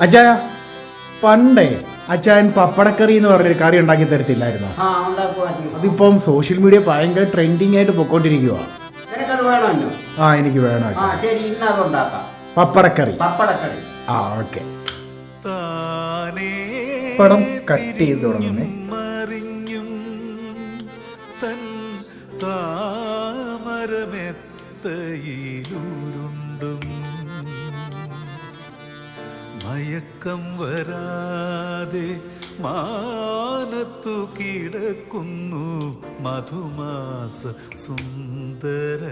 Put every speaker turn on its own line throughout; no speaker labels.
അച്ഛാ പണ്ടേ അച്ചായൻ പപ്പടക്കറി എന്ന് പറഞ്ഞൊരു കറി ഉണ്ടാക്കി തരത്തില്ലായിരുന്നോ? അതിപ്പം സോഷ്യൽ മീഡിയ ഭയങ്കര ട്രെൻഡിങ് ആയിട്ട് പൊക്കോണ്ടിരിക്കുക ആ എനിക്ക് വേണം പപ്പടക്കറി. ആ ഓക്കെ. പടം കട്ട് ചെയ്ത് തുടങ്ങുന്നേ.
വരാതെ മാനത്തു കിടക്കുന്നു മധുമാസ സുന്ദര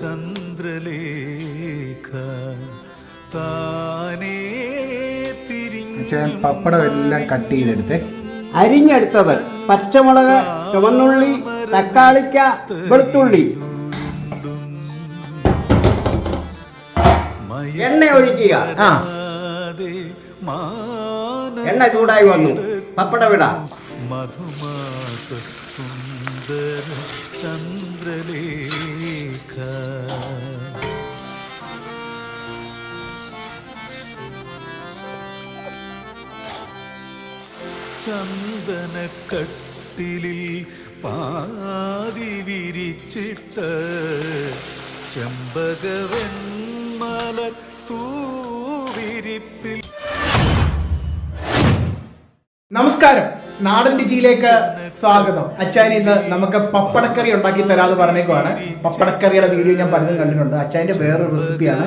ചന്ദ്രലേഖ. താനേ
പപ്പടം എല്ലാം കട്ട് ചെയ്തെടുത്തേ.
അരിഞ്ഞെടുത്തത് പച്ചമുളക് ചുവന്നുള്ളി തക്കാളിക്ക വെളുത്തുള്ളി. എണ്ണ ഒഴിക്കുക.
ആ
എണ്ണ ചൂടായി വന്നു. പപ്പട വിട.
മധുമാസ സുന്ദര ചന്ദ്രലേഖ. ചന്ദനക്കട്ടിലിൽ പാതി വിരിച്ചിട്ട് ചെമ്പകവെൺമല തൂവിരിപ്പിൽ
നമസ്കാരം. നാടൻ രുചിയിലേക്ക് സ്വാഗതം. അച്ചായൻ ഇന്ന് നമുക്ക് പപ്പടക്കറി ഉണ്ടാക്കി തരാതെ പറഞ്ഞേക്കുവാണ്. പപ്പടക്കറിയുടെ വീഡിയോ ഞാൻ പലതും കണ്ടിട്ടുണ്ട്. അച്ചാന്റെ വേറൊരു റെസിപ്പിയാണ്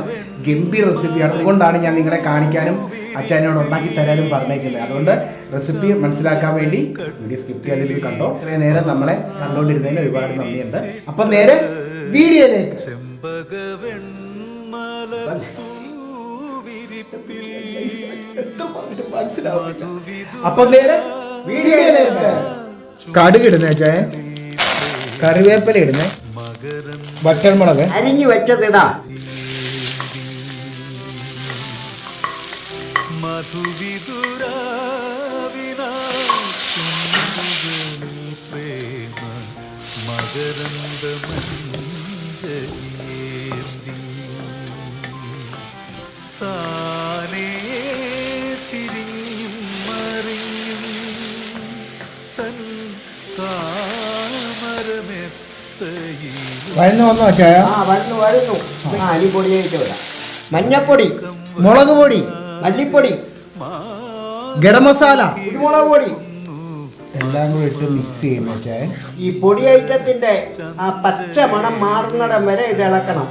ഗംഭീർ റെസിപ്പിയാണ്. അതുകൊണ്ടാണ് ഞാൻ നിങ്ങളെ കാണിക്കാനും അച്ചായനോട് ഉണ്ടാക്കി തരാനും പറഞ്ഞേക്കുന്നത്. അതുകൊണ്ട് റെസിപ്പി മനസ്സിലാക്കാൻ വേണ്ടി വീഡിയോ സ്കിപ്പ് ചെയ്യാതിരിക്കും കണ്ടോ. നേരെ നമ്മളെ കണ്ടുകൊണ്ടിരുന്നതിന് ഒരുപാട് നന്ദിയുണ്ട്. അപ്പൊ നേരെ വീഡിയോയിലേക്ക്. അപ്പൊ നേരെ കടുക് ഇടുന്ന അച്ചായ കറിവേപ്പില ഇടുന്ന വറ്റൽമുളക്
അരിഞ്ഞു വെച്ചതിടാ
പ്രേമ മകരന്ദമഞ്ജലിയേന്തി താനേ താമരമെത്തയിൽ
വന്നു അച്ചായ.
ആ വരുന്നു വരുന്നു. ആ അരിപ്പൊടിയായിട്ട് വരാം മഞ്ഞപ്പൊടി
മുളക് പൊടി
മല്ലിപ്പൊടി
ഗരം മസാല
കുരുമുളക് പൊടി.
എല്ലാം കൂടി ഇട്ട് മിക്സ് ചെയ്യുന്നു അച്ചായ.
ഈ പൊടി ഐറ്റത്തിന്റെ ആ പച്ച മണം മാറുന്നിടം വരെ ഇത് ഇളക്കണം.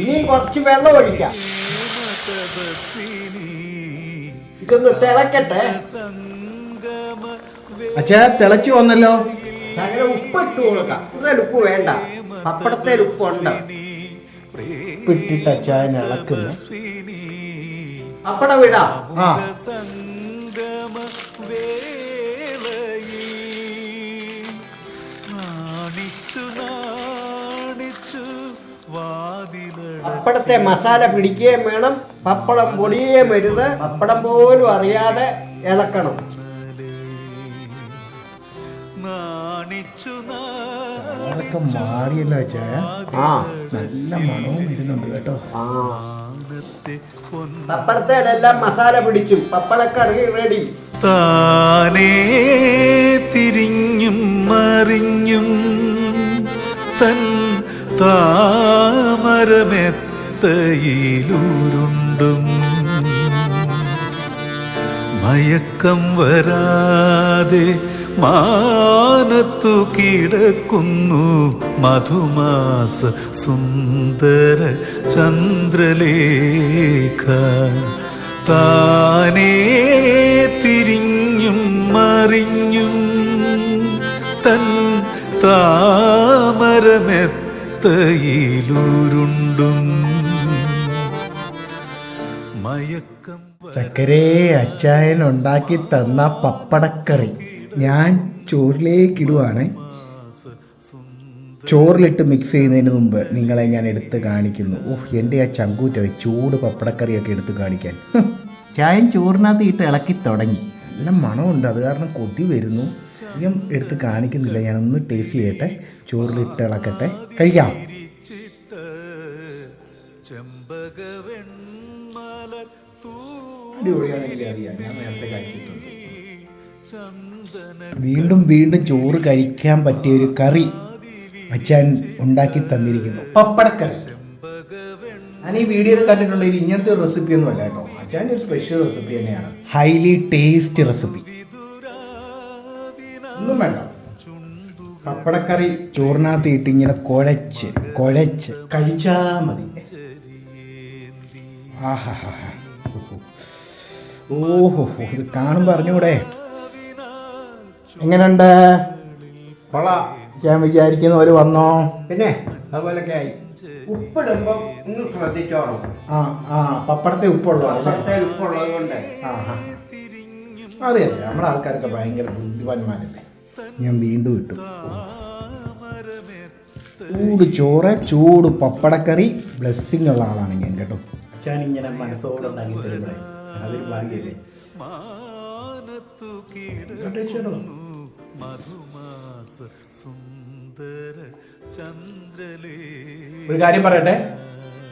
ഇനി കുറച്ച് വെള്ളം ഒഴിക്കാം. തിളക്കട്ടെ.
അച്ഛാ തിളച്ചു വന്നല്ലോ.
അങ്ങനെ ഉപ്പിട്ട് കൊടുക്കാം. കൂടുതൽ ഉപ്പ് വേണ്ട. പപ്പടത്തെ ഉപ്പ് ഉണ്ട്
ഉപ്പിട്ടിട്ട് അച്ചായൻ ഇളക്കുന്നു
പപ്പടം ഇടാം.
ആ.
വേളയിൽ നാണിച്ചു വാതിലട
പപ്പടത്തെ മസാല പിടിക്കുകയും വേണം. പപ്പടം പൊടിയുകയും വരുത് പപ്പടം പോലും അറിയാതെ ഇളക്കണം.
നാണിച്ചു
അതൊക്കെ മാറിയല്ലോ
ആ.
നല്ല മണവും വരുന്നുണ്ട് കേട്ടോ.
പപ്പടത്തേലെല്ലാം മസാല പിടിച്ചു. പപ്പടക്കറി റെഡി
താനേ തിരിഞ്ഞും മറിഞ്ഞും താമരമെത്തയിലുരുണ്ടും മയക്കം വരാതെ മാനത്തു കിടക്കുന്നു മധുമാസ സുന്ദര ചന്ദ്രലേഖ. താനേ തിരിഞ്ഞും മറിഞ്ഞും തൻ താമരമെത്തയിലുരുണ്ടും മയക്കം
ചക്കരേ അച്ചായൻ ഉണ്ടാക്കി തന്ന പപ്പടക്കറി ഞാൻ ചോറിലേക്ക് ഇടുവാണ്. ചോറിലിട്ട് മിക്സ് ചെയ്യുന്നതിന് മുമ്പ് നിങ്ങളെ ഞാൻ എടുത്ത് കാണിക്കുന്നു. ഓഹ് എന്റെ ആ ചങ്കൂറ്റ ചൂട് പപ്പടക്കറിയൊക്കെ എടുത്ത് കാണിക്കാൻ. ചായൻ ചോറിനകത്ത് ഇട്ട് ഇളക്കി തുടങ്ങി. നല്ല മണമുണ്ട്. അത് കാരണം കൊതി വരുന്നു. അധികം എടുത്ത് കാണിക്കുന്നില്ല. ഞാനൊന്ന് ടേസ്റ്റ് ചെയ്യട്ടെ. ചോറിലിട്ട് ഇളക്കട്ടെ കഴിക്കാം വീണ്ടും വീണ്ടും ചോറ് കഴിക്കാൻ പറ്റിയ ഒരു കറി അച്ഛൻ ഉണ്ടാക്കി തന്നിരിക്കുന്നു. പപ്പടക്കറി. ഞാൻ ഈ വീഡിയോ കണ്ടിട്ടുണ്ടെങ്കിൽ ഇങ്ങനത്തെ ഒരു റെസിപ്പി ഒന്നും അല്ല കേട്ടോ. അച്ഛന്റെ ഒരു സ്പെഷ്യൽ റെസിപ്പി തന്നെയാണ്. ഹൈലി ടേസ്റ്റ് റെസിപ്പി ഒന്നും വേണ്ട. പപ്പടക്കറി ചോറിനകത്ത് ഇട്ട് ഇങ്ങനെ കുഴച്ച് കുഴച്ച്. കഴിച്ചാ മതി. ഓഹോ ഇത് കാണുമ്പോൾ അറിഞ്ഞൂടെ? എങ്ങനെയുണ്ട്
കൊള്ളാം.
ഞാൻ വിചാരിക്കുന്ന പോലെ വന്നോ?
പിന്നെ അതുപോലൊക്കെ ആയി. ഉപ്പിടുമ്പം ഒന്ന് ശ്രദ്ധിച്ചോണം.
ആ ആ പപ്പടത്തെ ഉപ്പുള്ളോ
പപ്പടത്തെ ഉപ്പുള്ളത് കൊണ്ട്
ആ ആ. അതെ അതെ നമ്മുടെ ആൾക്കാരൊക്കെ ഭയങ്കര ബുദ്ധിമാന്മാരല്ലേ? ഞാൻ വീണ്ടും ഇട്ടു. ചൂട് ചോറ് ചൂട് പപ്പടക്കറി ബ്ലെസ്സിങ് ഉള്ള ആളാണ് ഞാൻ കേട്ടോ. അച്ഛൻ ഇങ്ങനെ മനസ്സോടുണ്ടാക്കി തരുമ്പോഴേ അതൊരു ഭാഗ്യല്ലേ?
മാനത്തു
കേട്ടോ
മധുമാസ സുന്ദര
ഒരു കാര്യം പറയട്ടെ?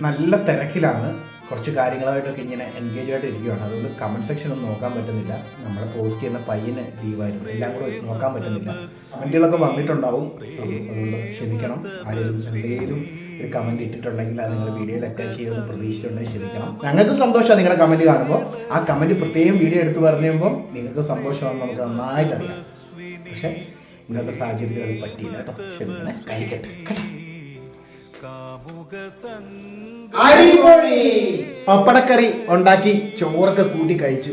നല്ല തിരക്കിലാണ്. കുറച്ച് കാര്യങ്ങളായിട്ടൊക്കെ ഇങ്ങനെ എൻഗേജ് ആയിട്ട് ഇരിക്കുകയാണ് അതുകൊണ്ട് കമന്റ് സെക്ഷൻ ഒന്നും നോക്കാൻ പറ്റുന്നില്ല. നമ്മളെ പോസ്റ്റ് ചെയ്യുന്ന പയ്യന് ലീവായിരുന്നു എല്ലാം കൂടെ നോക്കാൻ പറ്റുന്നില്ല. കമന്റുകളൊക്കെ വന്നിട്ടുണ്ടാവും. അതുകൊണ്ട് ക്ഷമിക്കണം. ആരെങ്കിലും എന്തെങ്കിലും ഒരു കമന്റ് ഇട്ടിട്ടുണ്ടെങ്കിൽ അത് നിങ്ങൾ വീഡിയോയിൽ അറ്റാച്ച് ചെയ്യുമെന്ന് പ്രതീക്ഷിച്ചിട്ടുണ്ടെങ്കിൽ ക്ഷമിക്കണം. ഞങ്ങൾക്ക് സന്തോഷമാണ് നിങ്ങളുടെ കമന്റ് കാണുമ്പോൾ. ആ കമന്റ് പ്രത്യേകം വീഡിയോ എടുത്ത് പറയുമ്പോൾ നിങ്ങൾക്ക് സന്തോഷമാണെന്ന് നമുക്ക് നന്നായിട്ട് അറിയാം. പക്ഷേ ഇന്നത്തെ സാഹചര്യത്തിൽ അത് പറ്റിയില്ല കേട്ടോ. ക്ഷമിക്കണേ. കഴിക്കട്ടെ. അടിപൊളി. പപ്പടക്കറി ഉണ്ടാക്കി ചോറൊക്കെ കൂട്ടി കഴിച്ചു.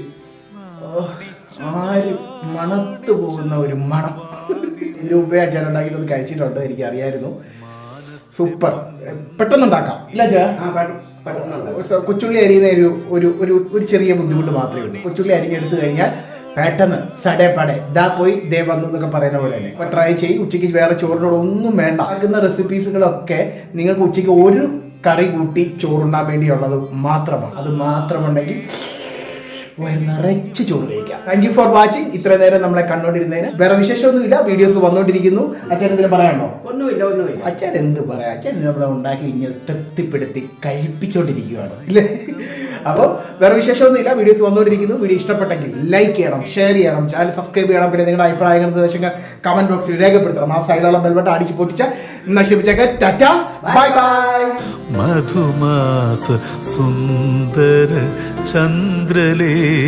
ആരും മണത്തു പോകുന്ന ഒരു മണം. രൂപ അച്ഛൻ ഉണ്ടാക്കിയത് കഴിച്ചിട്ടുണ്ട് എനിക്ക് അറിയായിരുന്നു സൂപ്പർ പെട്ടെന്ന് ഉണ്ടാക്കാം ഇല്ല കൊച്ചുള്ളി അരിയുന്ന ഒരു ഒരു ഒരു ഒരു ചെറിയ ബുദ്ധിമുട്ട് മാത്രമേ ഉള്ളൂ. കൊച്ചുള്ളി അരിഞ്ഞെടുത്തു കഴിഞ്ഞാൽ പെട്ടെന്ന് സടേ പടേ. ഇതാ പോയി ദേ വന്നു എന്നൊക്കെ പറയുന്ന പോലെ അല്ലേ അപ്പൊ ട്രൈ ചെയ്യും ഉച്ചയ്ക്ക് വേറെ ചോറിനോട് ഒന്നും വേണ്ട. ആക്കുന്ന റെസിപ്പീസുകളൊക്കെ നിങ്ങൾക്ക് ഉച്ചയ്ക്ക് ഒരു കറി കൂട്ടി ചോറുണ്ടാൻ വേണ്ടിയുള്ളത് മാത്രമാണ്. അത് മാത്രമുണ്ടെങ്കിൽ നിറച്ച് ചോറ് കഴിക്കാം. താങ്ക് യു ഫോർ വാച്ചിങ് ഇത്ര നേരം നമ്മളെ കണ്ടോണ്ടിരുന്നതിന് വേറെ വിശേഷമൊന്നുമില്ല. വീഡിയോസ് വന്നോണ്ടിരിക്കുന്നു. അച്ഛൻ എന്തെങ്കിലും പറയാനുണ്ടോ?
ഒന്നുമില്ല ഒന്നുമില്ല.
അച്ഛൻ എന്ത് പറയാ? അച്ഛൻ നമ്മളെ ഉണ്ടാക്കി ഇങ്ങനെ തൃപ്തിപ്പെടുത്തി കഴിപ്പിച്ചോണ്ടിരിക്കുകയാണ് ഇല്ലേ? അപ്പോൾ വേറെ വിശേഷമൊന്നുമില്ല. വീഡിയോസ് വന്നുകൊണ്ടിരിക്കുന്നു. വീഡിയോ ഇഷ്ടപ്പെട്ടെങ്കിൽ ലൈക്ക് ചെയ്യണം ഷെയർ ചെയ്യണം ചാനൽ സബ്സ്ക്രൈബ് ചെയ്യണം. പിന്നെ നിങ്ങളുടെ അഭിപ്രായങ്ങൾ നിർദ്ദേശങ്ങൾ കമന്റ് ബോക്സിൽ രേഖപ്പെടുത്തണം. ആ സൈഡിലുള്ള ബെൽബട്ട അടിച്ച് പൊട്ടിച്ച് നശിപ്പിച്ചേക്ക്. ടാറ്റ. ബൈ ബൈ
മധുമാസ സുന്ദര ചന്ദ്രലേഖ.